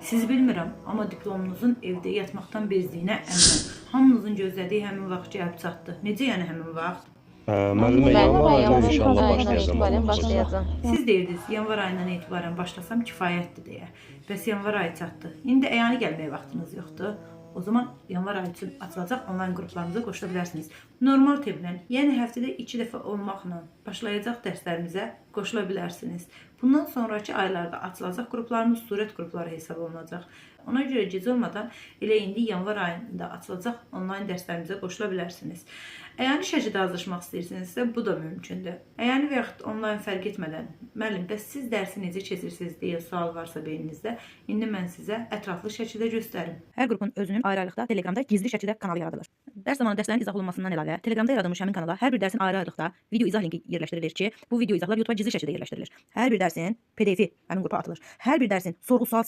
Siz bilmirəm, amma diplomunuzun evdə yatmaqdan bezdiyinə əminəm. Hamınızın gözlədiyi həmin vaxt gəlib çatdı. Necə yəni həmin vaxt? Müəllimə yanvar inşallah başlayacağım. Siz deyirdiniz, yanvar ayından etibarən başlasam kifayətdir deyə. Bəs yanvar ayı çatdı. İndi əyani gəlməyə vaxtınız yoxdur. O zaman yanvar ayı üçün açılacaq onlayn qruplarımıza qoşula bilərsiniz. Normal templə, yəni həftədə 2 dəfə olmaqla başlayacaq dərslərimizə qoşula bilərsiniz. Bundan sonraki aylarda açılacaq qruplarımız surət qrupları hesab olunacaq. Ona görə gec olmadan elə indi yanvar ayında açılacaq onlayn dərslərimizə qoşula bilərsiniz. Əyani şəkildə hazırlaşmaq istəyirsinizsə, bu da mümkündür. Əyani və yaxud onlayn fərq etmədən, müəllim, bəs siz dərsi necə keçirsiniz deyə sual varsa beyninizdə, indi mən sizə ətraflı şəkildə göstərim. Hər qrupun özünün ayrı-ayrılıqda Telegramda gizli şəkildə kanalı yaradılır. Dərs zamanı dərslərin izah olunmasından əlavə Telegramda yaradılmış həmin kanala hər bir dərsin ayrı-ayrılıqda video izah linki yerləşdirilir ki, bu video izahlar YouTube-a gizli şəkildə yerləşdirilir. Hər bir dərsin PDF-i həmin qrupa atılır. Hər bir dərsin sorğu-sual